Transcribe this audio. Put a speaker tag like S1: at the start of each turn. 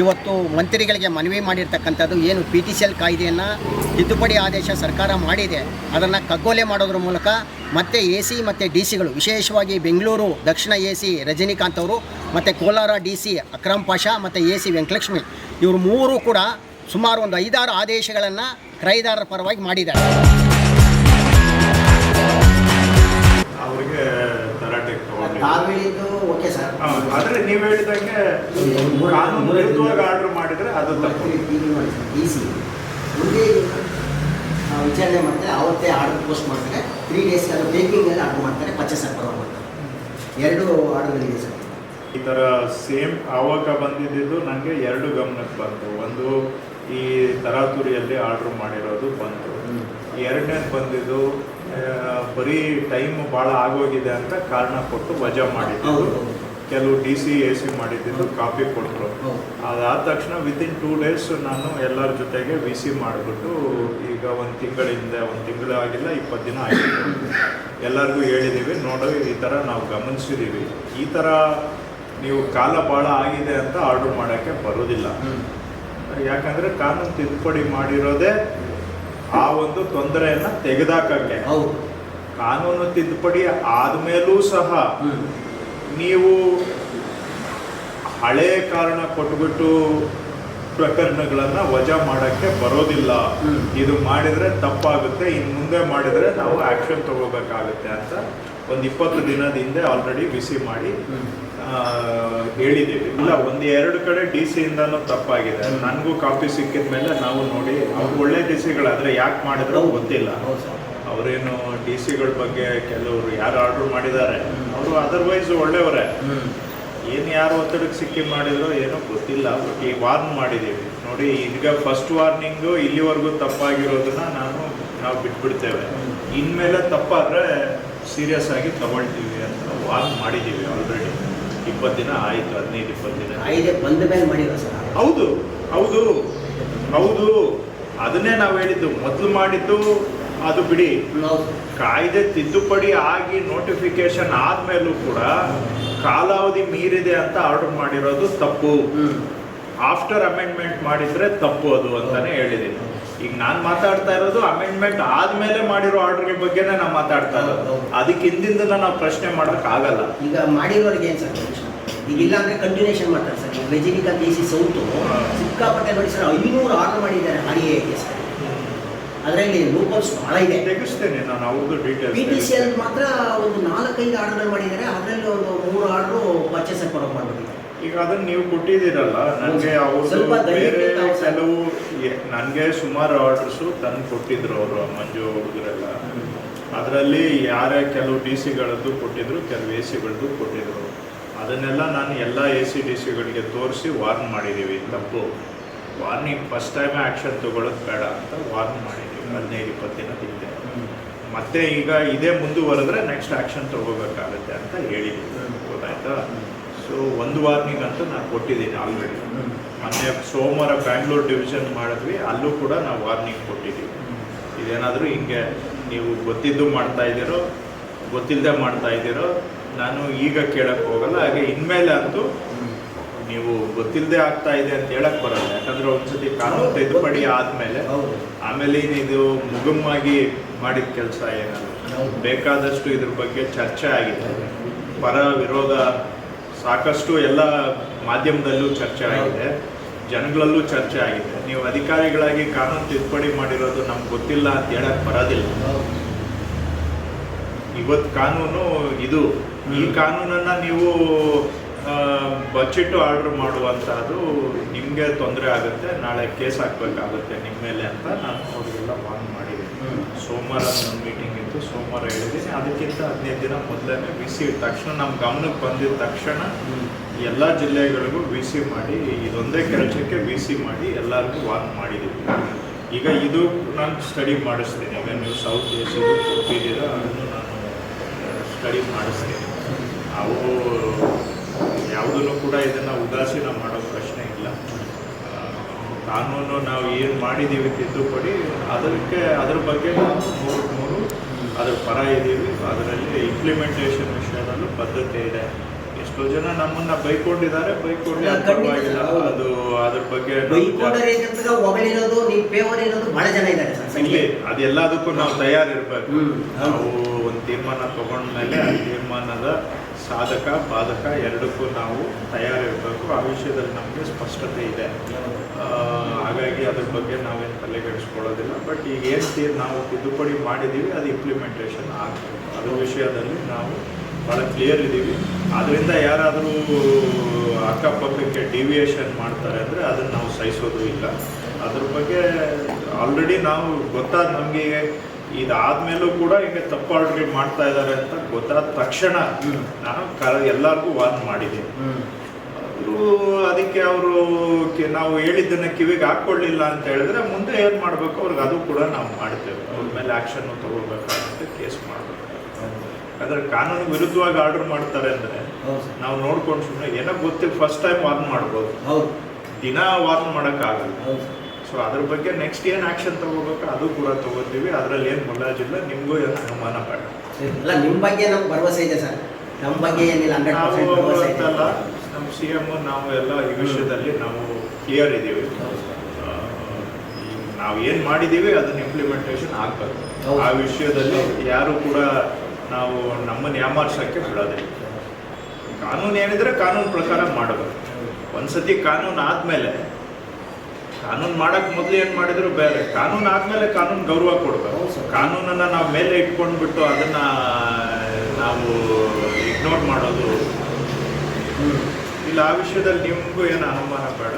S1: ಇವತ್ತು ಮಂತ್ರಿಗಳಿಗೆ ಮನವಿ ಮಾಡಿರ್ತಕ್ಕಂಥದ್ದು ಏನು ಪಿ ಟಿ ಸಿ ಎಲ್ ಕಾಯ್ದೆಯನ್ನು ತಿದ್ದುಪಡಿ ಆದೇಶ ಸರ್ಕಾರ ಮಾಡಿದೆ. ಅದನ್ನು ಕಗ್ಗೊಲೆ ಮಾಡೋದ್ರ ಮೂಲಕ ಮತ್ತೆ ಎ ಸಿ ಮತ್ತು ಡಿ ಸಿಗಳು ವಿಶೇಷವಾಗಿ ಬೆಂಗಳೂರು ದಕ್ಷಿಣ ಎ ಸಿ ರಜನಿಕಾಂತ್ ಅವರು ಮತ್ತು ಕೋಲಾರ ಡಿ ಸಿ ಅಕ್ರಮ್ ಪಾಷಾ ಮತ್ತು ಎ ಸಿ ವೆಂಕಟಲಕ್ಷ್ಮಿ ಇವರು ಮೂರು ಕೂಡ ಸುಮಾರು ಒಂದು ಐದಾರು ಆದೇಶಗಳನ್ನು ಕ್ರಯದಾರರ ಪರವಾಗಿ ಮಾಡಿದ್ದಾರೆ.
S2: ಅವ್ರಿಗೆ
S1: ಓಕೆ ಸರ್.
S2: ಆದರೆ ನೀವು ಹೇಳಿದಂಗೆ ಕಾನೂನು ವಿರುದ್ಧವಾಗಿ ಆರ್ಡರ್ ಮಾಡಿದ್ರೆ ಅದು ತಪ್ಪು.
S1: ಈಸಿ. ಮುಂದೆ ವಿಚಾರಣೆ ಮಾಡ್ತಾರೆ ಅವತ್ತೇ ಆರ್ಡರ್ ಪೋಸ್ಟ್ ಮಾಡ್ತಾರೆ. ತ್ರೀ ಡೇಸ್ ಅದು ಬೇಕಿಂಗಲ್ಲಿ ಆರ್ಡರ್ ಮಾಡ್ತಾರೆ ಪರ್ಚೇಸ್ ಪರವಾಗಿ ಮಾಡ್ತಾರೆ. ಎರಡು ಆರ್ಡರ್ಗಳಿದೆ ಸರ್.
S2: ಈ ಥರ ಸೇಮ್ ಆವಾಗ ಬಂದಿದ್ದು ನನಗೆ ಎರಡು ಗಮನಕ್ಕೆ ಬಂತು. ಒಂದು ಈ ತರಾತುರಿಯಲ್ಲಿ ಆರ್ಡರ್ ಮಾಡಿರೋದು ಬಂತು. ಎರಡನೇದು ಬಂದಿದ್ದು ಬರೀ ಟೈಮ್ ಭಾಳ ಆಗೋಗಿದೆ ಅಂತ ಕಾರಣ ಕೊಟ್ಟು ವಜಾ ಮಾಡಿದ್ದು. ಕೆಲವು ಡಿ ಸಿ ಎ ಸಿ ಮಾಡಿದ್ದು ಕಾಪಿ ಕೊಟ್ಟರು. ಅದಾದ ತಕ್ಷಣ ವಿತಿನ್ ಟೂ ಡೇಸ್ ನಾನು ಎಲ್ಲರ ಜೊತೆಗೆ ವಿ ಸಿ ಮಾಡಿಬಿಟ್ಟು ಈಗ ಒಂದು ತಿಂಗಳಿಂದ ಒಂದು ತಿಂಗಳು ಆಗಿಲ್ಲ ಇಪ್ಪತ್ತು ದಿನ ಆಗಿದೆ ಎಲ್ಲರಿಗೂ ಹೇಳಿದ್ದೀವಿ ನೋಡೋ ಈ ಥರ ನಾವು ಗಮನಿಸಿದ್ದೀವಿ ಈ ಥರ ನೀವು ಕಾಲ ಭಾಳ ಆಗಿದೆ ಅಂತ ಆರ್ಡರ್ ಮಾಡೋಕ್ಕೆ ಬರೋದಿಲ್ಲ. ಯಾಕಂದರೆ ಕಾನೂನು ತಿದ್ದುಪಡಿ ಮಾಡಿರೋದೇ ಆ ಒಂದು ತೊಂದರೆಯನ್ನ ತೆಗೆದಾಕಕ್ಕೆ.
S1: ಹೌದು.
S2: ಕಾನೂನು ತಿದ್ದುಪಡಿ ಆದಮೇಲೂ ಸಹ ನೀವು ಹಳೆ ಕಾರಣ ಕೊಟ್ಬಿಟ್ಟು ಪ್ರಕರಣಗಳನ್ನ ವಜಾ ಮಾಡಕ್ಕೆ ಬರೋದಿಲ್ಲ. ಇದು ಮಾಡಿದ್ರೆ ತಪ್ಪಾಗುತ್ತೆ ಇನ್ನು ಮುಂದೆ ಮಾಡಿದ್ರೆ ನಾವು ಆಕ್ಷನ್ ತಗೋಬೇಕಾಗುತ್ತೆ ಅಂತ ಒಂದು ಇಪ್ಪತ್ತು ದಿನದ ಹಿಂದೆ ಆಲ್ರೆಡಿ ಬಿಸಿ ಮಾಡಿ ಹೇಳಿದ್ದೀವಿ. ಇಲ್ಲ ಒಂದು ಎರಡು ಕಡೆ ಡಿ ಸಿ ಇಂದಾನು ತಪ್ಪಾಗಿದೆ ನನಗೂ ಕಾಪಿ ಸಿಕ್ಕಿದ ಮೇಲೆ ನಾವು ನೋಡಿ ಅವ್ರು ಒಳ್ಳೆ ಡಿ ಸಿಗಳಾದ್ರೆ ಯಾಕೆ ಮಾಡಿದ್ರು. ಗೊತ್ತಿಲ್ಲ. ಅವರೇನು ಡಿ ಸಿಗಳ ಬಗ್ಗೆ ಕೆಲವರು ಯಾರು ಆರ್ಡರ್ ಮಾಡಿದ್ದಾರೆ. ಅವರು ಅದರ್ವೈಸ್ ಒಳ್ಳೆಯವರೇ. ಏನು ಯಾರು ಒತ್ತಡಕ್ಕೆ ಸಿಕ್ಕಿ ಮಾಡಿದ್ರು ಏನೋ ಗೊತ್ತಿಲ್ಲ. ಬಟ್ ಈ ವಾರ್ನ್ ಮಾಡಿದ್ದೀವಿ. ನೋಡಿ ಈಗ ಫಸ್ಟ್ ವಾರ್ನಿಂಗು ಇಲ್ಲಿವರೆಗೂ ತಪ್ಪಾಗಿರೋದನ್ನ ನಾನು ನಾವು ಬಿಟ್ಬಿಡ್ತೇವೆ. ಇನ್ಮೇಲೆ ತಪ್ಪಾದ್ರೆ ಸೀರಿಯಸ್ ಆಗಿ ತಗೊಳ್ತೀವಿ ಅಂತ ವಾರ್ನ್ ಮಾಡಿದ್ದೀವಿ ಆಲ್ರೆಡಿ ಇಪ್ಪತ್ತು ದಿನ ಆಯಿತು ಹದಿನೈದು ಇಪ್ಪತ್ತು ದಿನ.
S1: ಬಂದ ಮೇಲೆ ಮಾಡಿಲ್ಲ ಸರ್?
S2: ಹೌದು ಹೌದು ಹೌದು. ಅದನ್ನೇ ನಾವು ಹೇಳಿದ್ದು ಮೊದಲು ಮಾಡಿದ್ದು ಅದು ಬಿಡಿ. ಕಾಯ್ದೆ ತಿದ್ದುಪಡಿ ಆಗಿ ನೋಟಿಫಿಕೇಶನ್ ಆದ್ಮೇಲೂ ಕೂಡ ಕಾಲಾವಧಿ ಮೀರಿದೆ ಅಂತ ಆರ್ಡರ್ ಮಾಡಿರೋದು ತಪ್ಪು. ಆಫ್ಟರ್ ಅಮೆಂಡ್ಮೆಂಟ್ ಮಾಡಿದ್ರೆ ತಪ್ಪು ಅದು ಅಂತಾನೆ ಹೇಳಿದ್ದೀನಿ ಈಗ ನಾನು ಮಾತಾಡ್ತಾ ಇರೋದು ಅಮೆಂಡ್ಮೆಂಟ್ ಆದ್ಮೇಲೆ ಮಾಡಿರೋ ಆರ್ಡರ್ ಬಗ್ಗೆನೇ ನಾವು ಮಾತಾಡ್ತಾ ಇರೋದು. ಅದಕ್ಕೆ ಹಿಂದಿಂದ ನಾವು ಪ್ರಶ್ನೆ ಮಾಡಕ್ ಆಗಲ್ಲ.
S1: ಈಗ ಮಾಡಿರೋರಿಗೆ ಏನು ಸರ್ ಈಗ ಇಲ್ಲ ಅಂದ್ರೆ ಕಂಟಿನ್ಯೂಷನ್ ಮಾಡ್ತಾರೆ ಸರ್. ಈಗ ರಜನಿಕಾಂತ್ ಎ ಸಿ ಸೌತು ಸಿಕ್ಕಾಪಟ್ಟೆ ನೋಡಿ ಸರ್ ಐನೂರು ಆರ್ಡರ್ ಮಾಡಿದ್ದಾರೆ ಹರಿಯಕ್ಕೆ ಸರ್. ಅದರಲ್ಲಿ ಲೋಕಲ್ಸ್ ಬಹಳ ಇದೆ.
S2: ತೆಗಿಸ್ತೇನೆ ನಾನು ಅವ್ರದ್ದು
S1: ಪಿ ಟಿ ಸಿ ಅಲ್ಲಿ ಮಾತ್ರ ಒಂದು ನಾಲ್ಕೈದು ಆರ್ಡರ್ ಮಾಡಿದ್ದಾರೆ. ಅದರಲ್ಲಿ ಒಂದು ಮೂರು ಆರ್ಡ್ರು ಪರ್ಚೇಸ್ ಕೊಡೋಕೆ ಮಾಡ್ಬಿಟ್ಟಿದ್ದಾರೆ
S2: ಈಗ ಅದನ್ನ ನೀವು ಕೊಟ್ಟಿದ್ದೀರಲ್ಲ ನನಗೆ
S1: ತಾವು
S2: ಕೆಲವು ನನಗೆ ಸುಮಾರು ಆರ್ಡರ್ಸು ತಂದು ಕೊಟ್ಟಿದ್ರು ಅವರು, ಮಂಜು ಹುಡುಗರೆಲ್ಲ. ಅದರಲ್ಲಿ ಯಾರೇ ಕೆಲವು ಡಿ ಸಿಗಳದ್ದು ಕೊಟ್ಟಿದ್ರು, ಕೆಲವು ಎ ಸಿಗಳದ್ದು ಕೊಟ್ಟಿದ್ರು. ಅದನ್ನೆಲ್ಲ ನಾನು ಎಲ್ಲ ಎ ಸಿ ಡಿ ಸಿಗಳಿಗೆ ತೋರಿಸಿ ವಾರ್ನ್ ಮಾಡಿದ್ದೀವಿ ತಪ್ಪು. ವಾರ್ನಿಂಗ್ ಫಸ್ಟ್ ಟೈಮೇ ಆ್ಯಕ್ಷನ್ ತಗೊಳ್ಳೋದು ಬೇಡ ಅಂತ ವಾರ್ನ್ ಮಾಡಿದ್ದೀವಿ ಹದಿನೈದು, ಇಪ್ಪತ್ತು ದಿನ ಹಿಂದೆ. ಮತ್ತೆ ಈಗ ಇದೇ ಮುಂದುವರೆದ್ರೆ ನೆಕ್ಸ್ಟ್ ಆ್ಯಕ್ಷನ್ ತಗೋಬೇಕಾಗುತ್ತೆ ಅಂತ ಹೇಳಿದ್ದೀವಿ ಗೊತ್ತಾಯ್ತಾ? ಸೊ ಒಂದು ವಾರ್ನಿಂಗ್ ಅಂತ ನಾನು ಕೊಟ್ಟಿದ್ದೀನಿ ಆಲ್ರೆಡಿ ಮೊನ್ನೆ ಸೋಮವಾರ ಬ್ಯಾಂಗ್ಳೂರು ಡಿವಿಷನ್ ಮಾಡಿದ್ವಿ ಅಲ್ಲೂ ಕೂಡ ನಾವು ವಾರ್ನಿಂಗ್ ಕೊಟ್ಟಿದ್ದೀವಿ ಇದೇನಾದರೂ ಹಿಂಗೆ ನೀವು ಗೊತ್ತಿದ್ದು ಮಾಡ್ತಾ ಇದ್ದೀರೋ ಗೊತ್ತಿಲ್ಲದೆ ಮಾಡ್ತಾ ಇದ್ದೀರೋ ನಾನು ಈಗ ಕೇಳಕ್ಕೆ ಹೋಗಲ್ಲ. ಹಾಗೆ ಇನ್ಮೇಲೆ ಅಂತೂ ನೀವು ಗೊತ್ತಿಲ್ಲದೆ ಆಗ್ತಾ ಇದೆ ಅಂತ ಹೇಳಕ್ ಬರಲ್ಲ. ಯಾಕಂದ್ರೆ ಒಂದ್ಸತಿ ಕಾನೂನು ತಿದ್ದುಪಡಿ ಆದ್ಮೇಲೆ ಆಮೇಲೆ ಇದು ಮುಗುಮಾಗಿ ಮಾಡಿದ ಕೆಲಸ ಏನಲ್ಲ. ಬೇಕಾದಷ್ಟು ಇದ್ರ ಬಗ್ಗೆ ಚರ್ಚೆ ಆಗಿದೆ. ಪರ ವಿರೋಧ ಸಾಕಷ್ಟು ಎಲ್ಲ ಮಾಧ್ಯಮದಲ್ಲೂ ಚರ್ಚೆ ಆಗಿದೆ. ಜನಗಳಲ್ಲೂ ಚರ್ಚೆ ಆಗಿದೆ. ನೀವು ಅಧಿಕಾರಿಗಳಾಗಿ ಕಾನೂನು ತಿದ್ದುಪಡಿ ಮಾಡಿರೋದು ನಮ್ಗೆ ಗೊತ್ತಿಲ್ಲ ಅಂತ ಹೇಳಕ್ ಬರೋದಿಲ್ಲ. ಇವತ್ತು ಕಾನೂನು ಇದು. ಈ ಕಾನೂನನ್ನ ನೀವು ಬಚ್ಚಿಟ್ಟು ಆರ್ಡರ್ ಮಾಡುವಂತಹದ್ದು ನಿಮಗೆ ತೊಂದರೆ ಆಗುತ್ತೆ. ನಾಳೆ ಕೇಸ್ ಹಾಕ್ಬೇಕಾಗುತ್ತೆ ನಿಮ್ಮ ಮೇಲೆ ಅಂತ ನಾನು ಅವ್ರಿಗೆಲ್ಲ. ಸೋಮವಾರ ಒಂದು ಮೀಟಿಂಗ್ ಇತ್ತು. ಸೋಮವಾರ ಹೇಳಿದ್ದೀನಿ. ಅದಕ್ಕಿಂತ ಹದಿನೈದು ದಿನ ಮೊದಲೇ ವಿ ಸಿ ತಕ್ಷಣ ನಮ್ಮ ಗಮನಕ್ಕೆ ಬಂದಿದ್ದ ತಕ್ಷಣ. ಎಲ್ಲ ಜಿಲ್ಲೆಗಳಿಗೂ ವಿ ಸಿ ಮಾಡಿ ಇದೊಂದೇ ಕೆಲಸಕ್ಕೆ ವಿ ಸಿ ಮಾಡಿ ಎಲ್ಲರಿಗೂ ವಾಕ್ ಮಾಡಿದ್ದೀವಿ ಈಗ ಇದು ನಾನು ಸ್ಟಡಿ ಮಾಡಿಸ್ತೀನಿ. ಈಗ ನೀವು ಸೌತ್ ಏಷ್ಯಾದು ಕೊಟ್ಟಿದ್ದೀರಾ ಅದನ್ನು ನಾನು ಸ್ಟಡಿ ಮಾಡಿಸ್ತೀನಿ. ಅವು ಯಾವುದನ್ನು ಕೂಡ ಇದನ್ನು ಉದಾಸೀನ ಮಾಡೋ ಪ್ರಶ್ನೆ ಇಲ್ಲ ಆ, ಕಾನೂನು ನಾವು ಏನು ಮಾಡಿದ್ದೀವಿ ತಿದ್ದುಪಡಿ, ಅದಕ್ಕೆ ಅದ್ರ ಬಗ್ಗೆ ನಾವು ಮೂರು ಮೂರು ಅದ್ರ ಪರ ಇದ್ದೀವಿ. ಅದರಲ್ಲಿ ಇಂಪ್ಲಿಮೆಂಟೇಷನ್ ವಿಷಯದಲ್ಲೂ ಬದ್ಧತೆ ಇದೆ. ಎಷ್ಟು ಜನ ನಮ್ಮನ್ನ ಬೈಕೊಂಡಿದ್ದಾರೆ ಬೈಕೊಂಡು ಪರವಾಗಿಲ್ಲ. ಅದು ಅದ್ರ ಬಗ್ಗೆ
S1: ಹೊಗಳಿರೋದು ಫೇವರ್ ಇರೋದು ಬಹಳ ಜನ ಇದ್ದಾರೆ
S2: ಇಲ್ಲಿ ಅದೆಲ್ಲದಕ್ಕೂ ನಾವು ತಯಾರಿರ್ಬೇಕು. ನಾವು ಒಂದು ತೀರ್ಮಾನ ತಗೊಂಡ್ಮೇಲೆ ಆ ತೀರ್ಮಾನದ ಸಾಧಕ ಬಾಧಕ ಎರಡಕ್ಕೂ ನಾವು ತಯಾರಿರ್ಬೇಕು. ಆ ವಿಷಯದಲ್ಲಿ ನಮಗೆ ಸ್ಪಷ್ಟತೆ ಇದೆ. ಹಾಗಾಗಿ ಅದ್ರ ಬಗ್ಗೆ ನಾವೇನು ತಲೆಗೆಡಿಸ್ಕೊಳ್ಳೋದಿಲ್ಲ ಬಟ್ ಈಗ ಏನು ತೀರ್ ನಾವು ತಿದ್ದುಪಡಿ ಮಾಡಿದ್ದೀವಿ ಅದು ಇಂಪ್ಲಿಮೆಂಟೇಷನ್ ಆಗಬೇಕು. ಅದು ವಿಷಯದಲ್ಲಿ ನಾವು ಭಾಳ ಕ್ಲಿಯರ್ ಇದ್ದೀವಿ. ಅದರಿಂದ ಯಾರಾದರೂ ಅಕ್ಕಪಕ್ಕಕ್ಕೆ ಡಿವಿಯೇಷನ್ ಮಾಡ್ತಾರೆ ಅಂದರೆ ಅದನ್ನು ನಾವು ಸಹಿಸೋದು ಇಲ್ಲ. ಅದ್ರ ಬಗ್ಗೆ ಆಲ್ರೆಡಿ ನಾವು ಗೊತ್ತಾದ ನಮಗೆ ಇದಾದ್ಮೇಲೂ ಕೂಡ ಹಿಂಗೆ ತಪ್ಪು ಆಲ್ರೆಡಿ ಮಾಡ್ತಾ ಇದ್ದಾರೆ ಅಂತ ಗೊತ್ತಾದ ತಕ್ಷಣ ನಾನು ಕ ಎಲ್ಲರಿಗೂ ವಾರ್ನ್ ಮಾಡಿದ್ದೀನಿ. ಅವರು ಅದಕ್ಕೆ ಅವರು ನಾವು ಹೇಳಿದ್ದನ್ನ ಕಿವಿಗೆ ಹಾಕ್ಕೊಳ್ಳಿಲ್ಲ ಅಂತ ಹೇಳಿದ್ರೆ ಮುಂದೆ ಏನು ಮಾಡಬೇಕು? ಅವ್ರಿಗೆ ಅದು ಕೂಡ ನಾವು ಮಾಡ್ತೇವೆ. ಅವ್ರ ಮೇಲೆ ಆ್ಯಕ್ಷನ್ನು ತಗೋಬೇಕಾಗುತ್ತೆ ಕೇಸ್ ಮಾಡಬೇಕು. ಯಾಕಂದ್ರೆ ಕಾನೂನು ವಿರುದ್ಧವಾಗಿ ಆರ್ಡರ್ ಮಾಡ್ತಾರೆ ಅಂದರೆ ನಾವು ನೋಡ್ಕೊಂಡು ಸುಮ್ಮನೆ ಏನೋ ಗೊತ್ತಿಲ್ಲ ಫಸ್ಟ್ ಟೈಮ್ ವಾರ್ನ್ ಮಾಡ್ಬೋದು.
S1: ಹೌದು.
S2: ದಿನ ವಾರ್ನ್ ಮಾಡೋಕ್ಕಾಗಲ್ಲ. ಸೊ ಅದ್ರ ಬಗ್ಗೆ ನೆಕ್ಸ್ಟ್ ಏನು ಆ್ಯಕ್ಷನ್ ತಗೋಬೇಕು ಅದು ಕೂಡ ತಗೋತೀವಿ. ಅದ್ರಲ್ಲಿ ಏನು ಮುಲಾಜಿಲ್ಲ ನಿಮಗೂ ಏನು ಅನುಮಾನ ಬೇಡ.
S1: ಅಲ್ಲ ನಿಮ್ಮ ಬಗ್ಗೆ ನಮ್ಗೆ ಭರವಸೆ ಇದೆ ಸರ್. ನಮ್ಮ ಬಗ್ಗೆ ಏನಿಲ್ಲ
S2: ಅಂತಲ್ಲ ನಮ್ಮ ಸಿ ಎಂ ನಾವು ಎಲ್ಲ ಈ ವಿಷಯದಲ್ಲಿ ನಾವು ಕ್ಲಿಯರ್ ಇದ್ದೀವಿ. ನಾವು ಏನು ಮಾಡಿದ್ದೀವಿ ಅದನ್ನ ಇಂಪ್ಲಿಮೆಂಟೇಷನ್ ಆಗ್ಬೇಕು. ಆ ವಿಷಯದಲ್ಲಿ ಯಾರು ಕೂಡ ನಾವು ನಮ್ಮನ್ನು ಯಾಮಾರ್ಸೋಕ್ಕೆ ಬಿಡೋದಿಲ್ಲ. ಕಾನೂನು ಏನಿದ್ರೆ ಕಾನೂನು ಪ್ರಕಾರ ಮಾಡೋದು. ಒಂದ್ಸತಿ ಕಾನೂನು ಆದಮೇಲೆ, ಕಾನೂನು ಮಾಡಕ್ ಮೊದಲು ಏನು ಮಾಡಿದ್ರು ಬೇರೆ. ಕಾನೂನು ಆದಮೇಲೆ ಕಾನೂನು ಗೌರವ ಕೊಡ್ಬೇಕು. ಕಾನೂನನ್ನ ನಾವು ಮೇಲೆ ಇಟ್ಕೊಂಡ್ಬಿಟ್ಟು ಅದನ್ನ, ನಾವು ಇಗ್ನೋರ್ ಮಾಡೋದು. ಇಲ್ಲ, ಆ ವಿಷಯದಲ್ಲಿ ನಿಮಗೂ ಏನು ಅನುಮಾನ ಬೇಡ.